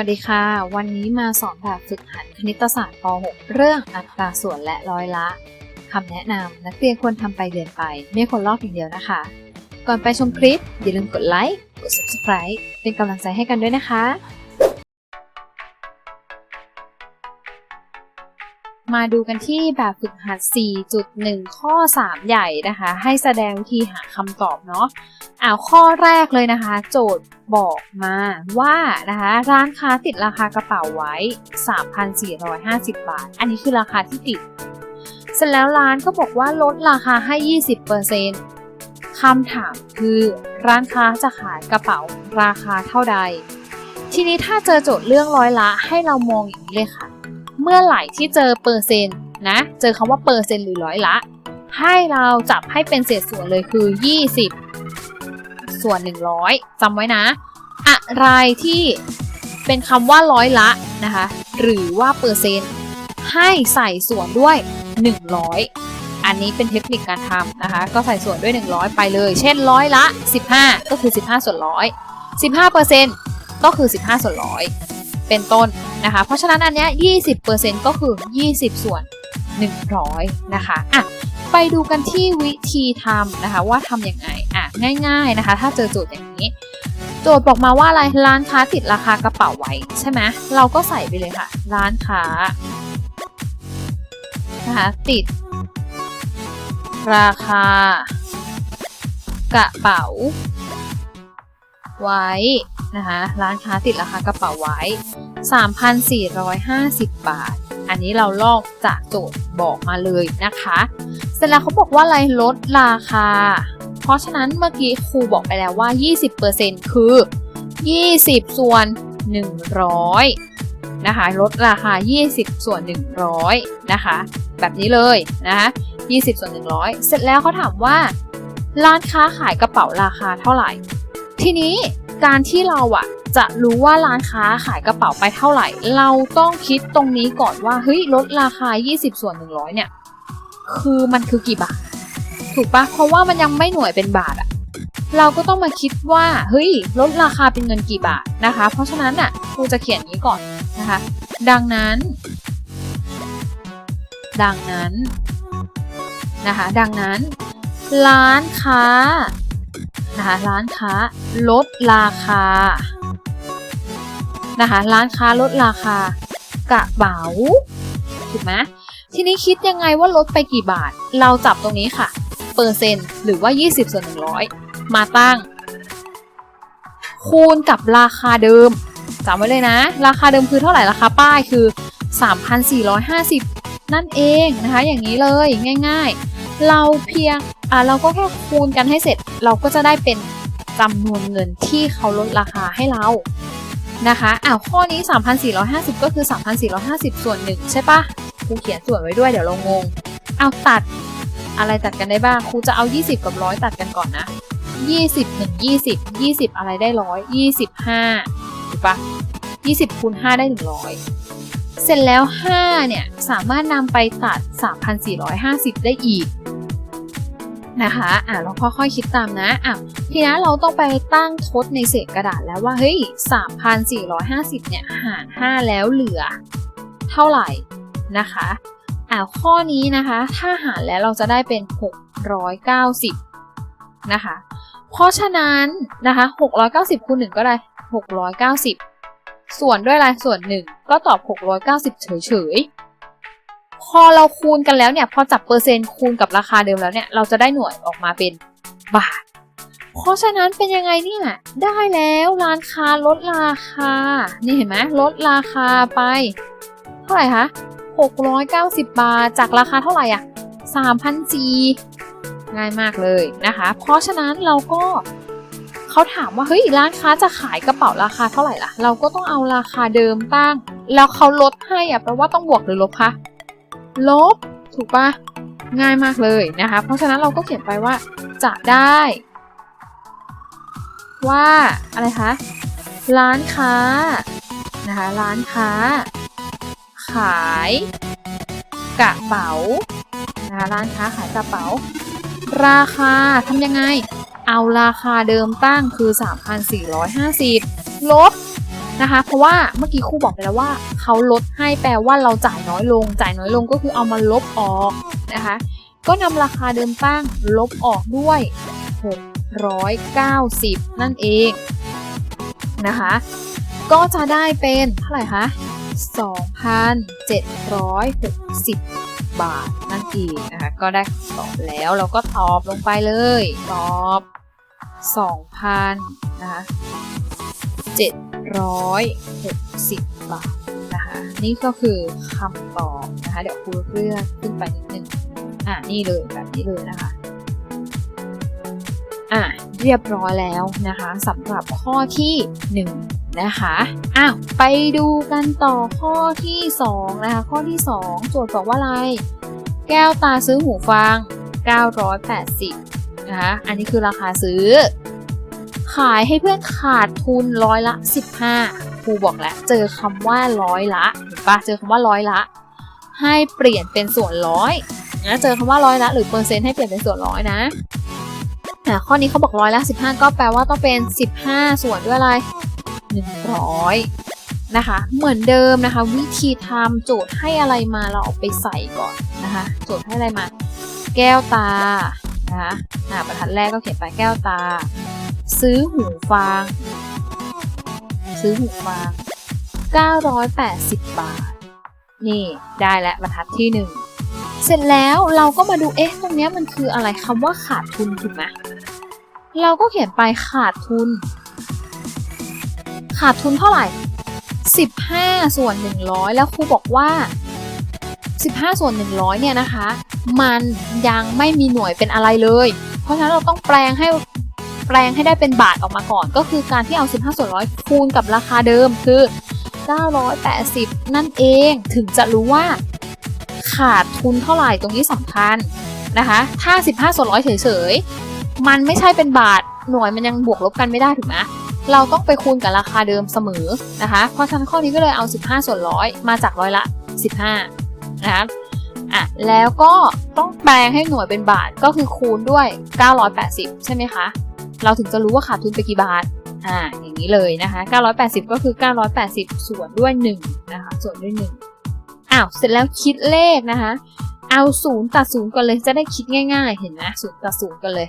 สวัสดีค่ะ วันนี้มาสอนแบบฝึกหัดคณิตศาสตร์ป .6 เรื่องอัตราส่วนและร้อยละคำแนะนำนักเรียนควรทำไปเรียนไป ไม่ควรลอกอย่างเดียวนะคะ ก่อนไปชมคลิป อย่าลืมกดไลค์กด subscribe เป็นกำลังใจให้กันด้วยนะคะ มาดูกันที่แบบฝึกหัด 4.1 ข้อ 3 ใหญ่นะคะ ให้แสดงวิธีหาคำตอบเนาะอ่าวข้อแรกเลยนะคะ โจทย์บอกมาว่านะคะร้านค้าติดราคากระเป๋าไว้ 3,450 บาท อันนี้คือราคาที่ติด เสร็จแล้วร้านก็บอกว่าลดราคาให้ 20%คำถามคือร้านค้าจะขายกระเป๋าราคาเท่าใด ทีนี้ถ้าเจอโจทย์เรื่องร้อยละให้เรามองอย่างนี้เลยค่ะ เมื่อไหร่ที่เจอเปอร์เซ็นต์นะ เจอคำว่าเปอร์เซ็นต์หรือร้อยละ ให้เราจับให้เป็นเศษส่วนเลยคือ 20 ส่วน 100จำไว้นะ อะไรที่เป็นคำว่าร้อยละนะคะ หรือว่าเปอร์เซ็นต์ให้ใส่ส่วนด้วย 100 อันนี้เป็นเทคนิคการทำนะคะ ก็ใส่ส่วนด้วย 100 ไปเลย เช่นร้อยละ 15 ก็คือ 15 ส่วนร้อย15เปอร์เซ็นก็คือ 15 ส่วนร้อย เป็นต้นนะคะ เพราะฉะนั้นอันเนี้ย20%ก็คือ 20 ส่วน 100 นะคะ อะ ไปดูกันที่วิธีทำนะคะ ว่าทำยังไง อะ ง่ายๆนะคะ ถ้าเจอโจทย์อย่างนี้ โจทย์บอกมาว่าอะไร ร้านค้าติดราคากระเป๋าไว้ใช่ไหมเราก็ใส่ไปเลยค่ะ ร้านค้านะคะติด ราคากระเป๋า ไว้นะคะร้านค้าติดราคากระเป๋าไว้ 3,450 บาท อันนี้เราลอกจากโจทย์บอกมาเลยนะคะ เสร็จแล้วเขาบอกว่าอะไรลดราคา เพราะฉะนั้นเมื่อกี้ครูบอกไปแล้วว่า 20%คือ 20 ส่วน 100 นะคะ ลดราคา 20 ส่วน 100 นะคะ แบบนี้เลยนะคะ20 ส่วน 100 เสร็จแล้วเขาถามว่า ร้านค้าขายกระเป๋าราคาเท่าไหร่ ทีนี้การที่เราอะจะรู้ว่าร้านค้าขายกระเป๋าไปเท่าไหร่ เราต้องคิดตรงนี้ก่อนว่าเฮ้ยลดราคา 20 ส่วน 100 เนี่ย คือมันคือกี่บาท ถูกปะเพราะว่ามันยังไม่หน่วยเป็นบาทอะเราก็ต้องมาคิดว่าเฮ้ยลดราคาเป็นเงินกี่บาทนะคะ เพราะฉะนั้นอะครูจะเขียนนี้ก่อนนะคะ ดังนั้น ดังนั้นนะคะ ดังนั้น ร้านค้า นะคะร้านค้าลดราคานะคะร้านค้าลดราคากระเป๋าถูกไหมทีนี้คิดยังไงว่าลดไปกี่บาท เราจับตรงนี้ค่ะ เปอร์เซ็นต์หรือว่า 20ส่วน100 มาตั้ง คูณกับราคาเดิมจำไว้เลยนะ ราคาเดิมคือเท่าไหร่ราคาป้ายคือ 3,450 นั่นเองนะคะ อย่างนี้เลยง่าย ๆ เราเพียง อ่าเราก็แค่คูณกันให้เสร็จเราก็จะได้เป็นจำนวนเงินที่เขาลดราคาให้เรานะคะอ้าวข้อนี้ 3,450 ก็คือ 3,450 ส่วนหนึ่งใช่ปะครูเขียนส่วนไว้ด้วยเดี๋ยวเรางง เอาตัดอะไรตัดกันได้บ้างครูจะเอา 20 กับ 100 ตัดกันก่อนนะ 20 1 20 20 อะไรได้100 25ถูกปะ20คูณ5ได้ 100 เสร็จแล้ว 5 เนี่ย สามารถนำไปตัด 3,450 ได้อีก นะคะอะเราค่อยๆคิดตามนะอะทีนี้เราต้องไปตั้งทดในเศษกระดาษแล้วว่าเฮ้ย3,450เนี่ยหาร5แล้วเหลือ เท่าไหร่นะคะอะข้อนี้นะคะ ถ้าหารแล้วเราจะได้เป็น 690 นะคะ เพราะฉะนั้นนะคะ 690คูณ1ก็ได้ 690 ส่วนด้วยอะไรส่วน 1 ก็ตอบ 690 เฉยๆ พอเราคูณกันแล้วเนี่ย พอจับเปอร์เซ็นต์คูณกับราคาเดิมแล้วเนี่ย เราจะได้หน่วยออกมาเป็นบาท เพราะฉะนั้นเป็นยังไงเนี่ย ได้แล้วร้านค้าลดราคา นี่เห็นไหมลดราคาไป เท่าไหร่คะ 690 บาท จากราคาเท่าไหร่อะ3,400ง่ายมากเลยนะคะ เพราะฉะนั้นเราก็เขาถามว่าเฮ้ยร้านค้าจะขายกระเป๋าราคาเท่าไหร่ล่ะ เราก็ต้องเอาราคาเดิมตั้ง แล้วเขาลดให้อะแปลว่าต้องบวกหรือลบคะ ลบ ถูกปะง่ายมากเลยนะคะ เพราะฉะนั้นเราก็เขียนไปว่าจะได้ ว่า อะไรคะ ร้านค้า นะคะ ร้านค้า ขาย กระเป๋า นะคะ ร้านค้าขายกระเป๋า ราคาทำยังไง เอาราคาเดิมตั้งคือ 3,450 ลบ นะคะ เพราะว่าเมื่อกี้ครูบอกไปแล้วว่าเขาลดให้แปลว่าเราจ่ายน้อยลง จ่ายน้อยลงก็คือเอามาลบออกนะคะ ก็นำราคาเดิมตั้งลบออกด้วย 690 นั่นเองนะคะ ก็จะได้เป็นเท่าไหร่คะ 2,760 บาทนั่นเองนะคะ ก็ได้ตอบแล้วเราก็ตอบลงไปเลย ตอบ 2,000นะคะ 760 บาทนะคะ นี่ก็คือคำตอบนะคะ เดี๋ยวครูเลื่อนขึ้นไปนิดนึง อะ นี่เลยแบบนี้เลยนะคะ อะ เรียบร้อยแล้วนะคะสำหรับข้อที่ 1นะคะอ้าวไปดูกันต่อข้อที่ 2 นะคะ ข้อที่ 2 โจทย์บอกว่าอะไร แก้วตาซื้อหูฟัง 980 นะคะ อันนี้คือราคาซื้อ ขายให้เพื่อนขาดทุนร้อยละ 15ครูบอกแล้วเจอคำว่าร้อยละเห็นปะเจอคำว่าร้อยละ ให้เปลี่ยนเป็นส่วนร้อยนะเจอคำว่าร้อยละหรือเปอร์เซ็นต์ให้เปลี่ยนเป็นส่วนร้อยนะอะข้อนี้เขาบอกร้อยละ 15 ก็แปลว่าต้องเป็น 15 ส่วนด้วยอะไร 100 นะคะ เหมือนเดิมนะคะ วิธีทำโจทย์ให้อะไรมาเราเอาไปใส่ก่อนนะคะ โจทย์ให้อะไรมา แก้วตานะคะอ่าบรรทัดแรกก็เขียนไปแก้วตา ซื้อหูฟัง ซื้อหูฟัง 980 บาท นี่ได้แล้วบรรทัดที่หนึ่งเสร็จแล้วเราก็มาดูเอ๊ะตรงเนี้ยมันคืออะไรคำว่าขาดทุนถูกไหมเราก็เขียนไปขาดทุน ขาดทุนเท่าไหร่ 15 ส่วน 100 แล้วครูบอกว่า 15 ส่วน 100 เนี่ยนะคะ มันยังไม่มีหน่วยเป็นอะไรเลย เพราะฉะนั้นเราต้องแปลงให้ แปลงให้ได้เป็นบาทออกมาก่อน ก็คือการที่เอา 15 ส่วนร้อยคูณกับราคาเดิมคือ 980 นั่นเองถึงจะรู้ว่าขาดทุนเท่าไหร่ตรงนี้สำคัญนะคะถ้า 15 ส่วนร้อยเฉยๆ มันไม่ใช่เป็นบาทหน่วยมันยังบวกลบกันไม่ได้ถูกไหมเราต้องไปคูณกับราคาเดิมเสมอนะคะ เพราะฉะนั้นข้อนี้ก็เลยเอา 15 ส่วนร้อยมาจากร้อยละ 15 นะคะอะแล้วก็ต้องแปลงให้หน่วยเป็นบาทก็คือคูณด้วย 980 ใช่ไหมคะ เราถึงจะรู้ว่าขาดทุนไปกี่บาทอ่าอย่างนี้เลยนะคะ 980 ก็คือ 980 ส่วนด้วย1นะคะส่วนด้วย1อ้าวเสร็จแล้วคิดเลขนะคะเอาศูนย์ตัดศูนย์ก่อนเลยจะได้คิดง่ายๆ เห็นไหมศูนย์ตัดศูนย์กันเลย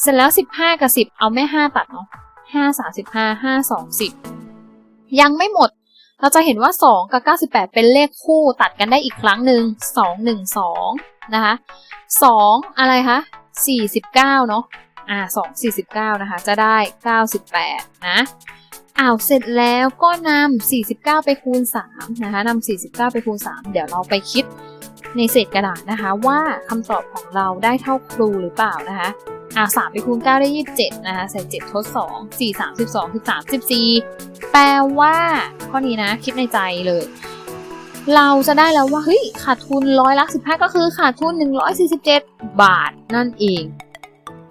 เสร็จแล้ว 15 กับ 10 เอาไม่ 5 ตัดเนาะ5 35 5 2 10 ยังไม่หมดเราจะเห็นว่า 2 กับ 98 เป็นเลขคู่ตัดกันได้อีกครั้งหนึ่ง2 1 2 นะคะ 2 อะไรคะ 49 เนาะ อ่า2 49 นะคะ จะได้ 98 นะอ้าวเสร็จแล้วก็นำ49 ไปคูณ 3 นะคะนำ49 ไปคูณ 3 เดี๋ยวเราไปคิดในเศษกระดาษนะคะ ว่าคำตอบของเราได้เท่าครูหรือเปล่านะคะอ่า3ไปคูณ9ได้27นะคะใส่7ทด2 4 32 13 14 แปลว่า ข้อนี้นะ คิดในใจเลย เราจะได้แล้วว่าเฮ้ยขาดทุนร้อยละ15 ก็คือขาดทุน 147 บาทนั่นเอง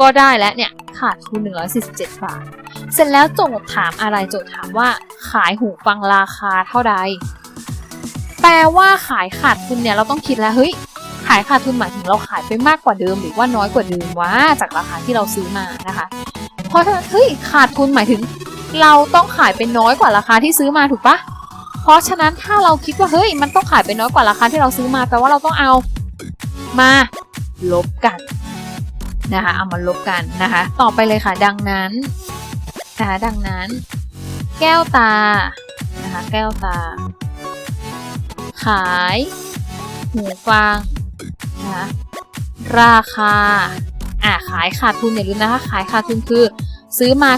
ก็ได้แล้วเนี่ยขาดทุน147 บาท เสร็จแล้วโจทย์ถามอะไรโจทย์ถามว่าขายหูฟังราคาเท่าใด แปลว่าขายขาดทุนเนี่ยเราต้องคิดแล้วเฮ้ยขายขาดทุนหมายถึงเราขายไปมากกว่าเดิม หรือว่าน้อยกว่าเดิมวะจากราคาที่เราซื้อมานะคะ เพราะฉะนั้นเฮ้ยขาดทุนหมายถึง เราต้องขายไปน้อยกว่าราคาที่ซื้อมาถูกปะเพราะฉะนั้นถ้าเราคิดว่าเฮ้ยมันต้องขายไปน้อยกว่าราคาที่เราซื้อมาแปลว่าเราต้องเอามาลบกัน นะคะ เอามาลบกันนะคะ ต่อไปเลยค่ะ ดังนั้นนะคะดังนั้น แก้วตานะคะ แก้วตา ขาย หูฟังนะคะราคาอ่าขายขาดทุนอย่าลืมนะคะ ขายขาดทุนคือ ซื้อมา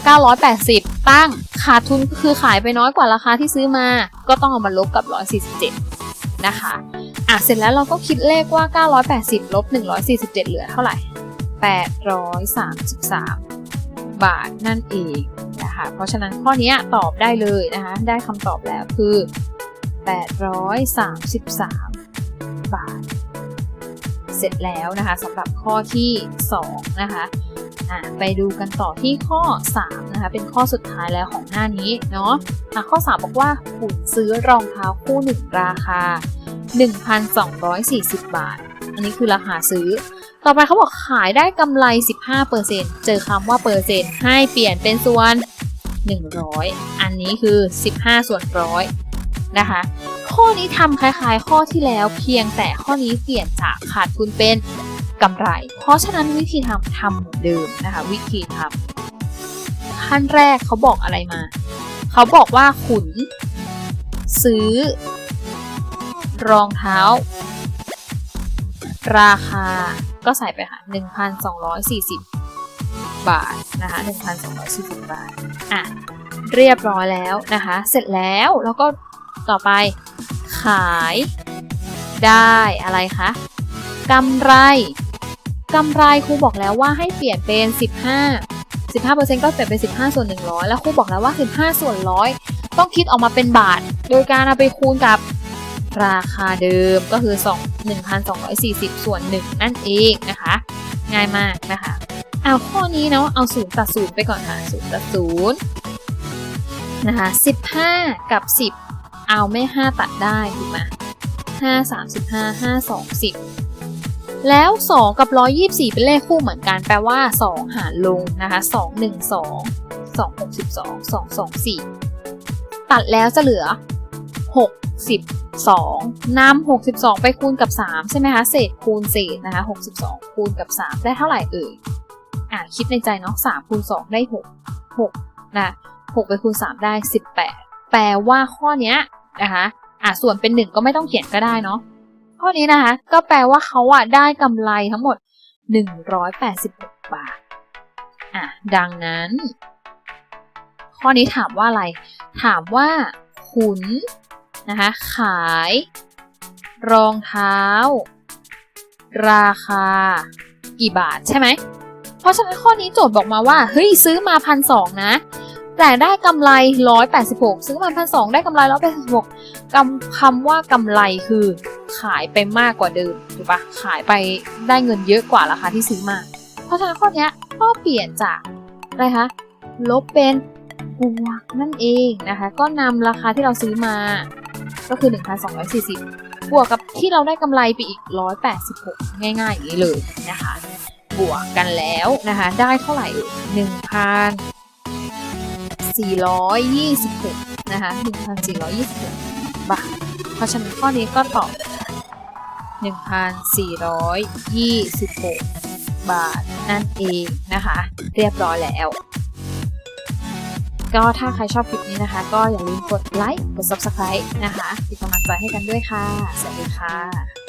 980 ตั้งขาดทุนก็คือขายไปน้อยกว่าราคาที่ซื้อมา ก็ต้องเอามาลบกับ 147 นะคะอะเสร็จแล้วเราก็คิดเลขว่า 980 ลบ 147 เหลือเท่าไหร่ 833 บาทนั่นเองนะคะเพราะฉะนั้นข้อนี้ตอบได้เลยนะคะได้คำตอบแล้วคือ 833 บาท เสร็จแล้วนะคะสำหรับข้อที่ 2 นะคะไปดูกันต่อที่ข้อ 3 นะคะ เป็นข้อสุดท้ายแล้วของหน้านี้เนาะะข้อ 3 บอกว่าหุ่นซื้อรองเท้าคู่หนึ่งราคา 1,240 บาท อันนี้คือราคาซื้อ ต่อไปเขาบอกขายได้กำไร 15%เจอคำว่าเปอร์เซ็นต์ให้เปลี่ยนเป็นส่วน 100 อันนี้คือ 15 ส่วนร้อยนะคะ ข้อนี้ทำคล้ายๆ ข้อที่แล้วเพียงแต่ข้อนี้เปลี่ยนจากขาดทุนเป็นกำไร เพราะฉะนั้นวิธีทำทำเหมือนเดิมนะคะ วิธีทำขั้นแรกเขาบอกอะไรมา เขาบอกว่าขุน ซื้อ รองเท้า ราคา ก็ใส่ไปค่ะ 1,240 บาทนะคะ 1,240 บาท อะ เรียบร้อยแล้วนะคะ เสร็จแล้วแล้วก็ต่อไปขายได้อะไรคะกำไรกำไรครูบอกแล้วว่าให้เปลี่ยนเป็น 15 15%ก็เปลี่ยนเป็น 15 ส่วน 100 แล้วครูบอกแล้วว่า 15 ส่วน 100 ต้องคิดออกมาเป็นบาท โดยการเอาไปคูณกับ ราคาเดิมก็คือ 2 1,240 ส่วน 1 นั่นเองนะคะ ง่ายมากนะคะเอาข้อนี้เนาะเอา0ตัด0ไปก่อนค่ะ0ตัด0นะคะ15 กับ 10 เอาไม่ 5 ตัดได้ถูกไหม5 35 5 2 10แล้ว 2 กับ 124 เป็นเลขคู่เหมือนกัน แปลว่า 2 หารลงนะคะ 2 1 2 2 62 2 2 4 ตัดแล้วจะเหลือ 60 2นำ62 ไปคูณกับ 3 ใช่ไหมคะ เศษคูณเศษนะคะ 62 คูณกับ 3 ได้เท่าไหร่เอ่ย อะคิดในใจเนาะ3คูณ2 ได้ 6 6นะ6ไปคูณ 3 ได้ 18 แปลว่าข้อเนี้ยนะคะอะส่วนเป็น 1 ก็ไม่ต้องเขียนก็ได้เนาะ ข้อนี้นะคะ ก็แปลว่าเขาอะได้กำไรทั้งหมด 186 บาท อะดังนั้น ข้อนี้ถามว่าอะไร ถามว่าขุน นะคะ ขาย รองเท้า ราคา กี่บาทใช่ไหม เพราะฉะนั้นข้อนี้โจทย์บอกมาว่า เฮ้ย ซื้อมาพันสองนะ แต่ได้กำไร 186 ซื้อมาพันสองได้กำไร 186คำคำว่ากำไรคือขายไปมากกว่าเดิมถูกปะขายไปได้เงินเยอะกว่าราคาที่ซื้อมา เพราะฉะนั้นข้อนี้ก็เปลี่ยนจากอะไรคะลบเป็นบวกนั่นเองนะคะ ก็นำราคาที่เราซื้อมา ก็คือ 1,240 บวกกับที่เราได้กำไรไปอีก 186 ง่ายๆอย่างนี้เลยนะคะ บวกกันแล้วนะคะ ได้เท่าไหร่หนึ่งพันสี่ร้อยยี่สิบหกนะคะหนึ่งพันสี่ร้อยยี่สิบหกบาท เพราะฉะนั้นข้อนี้ก็ตอบหนึ่งพันสี่ร้อยยี่สิบหกบาทนั่นเองนะคะ เรียบร้อยแล้ว ก็ถ้าใครชอบคลิปนี้นะคะ ก็อย่าลืมกดไลค์ กด subscribe นะคะเป็นกำลังใจให้กันด้วยค่ะ สวัสดีค่ะ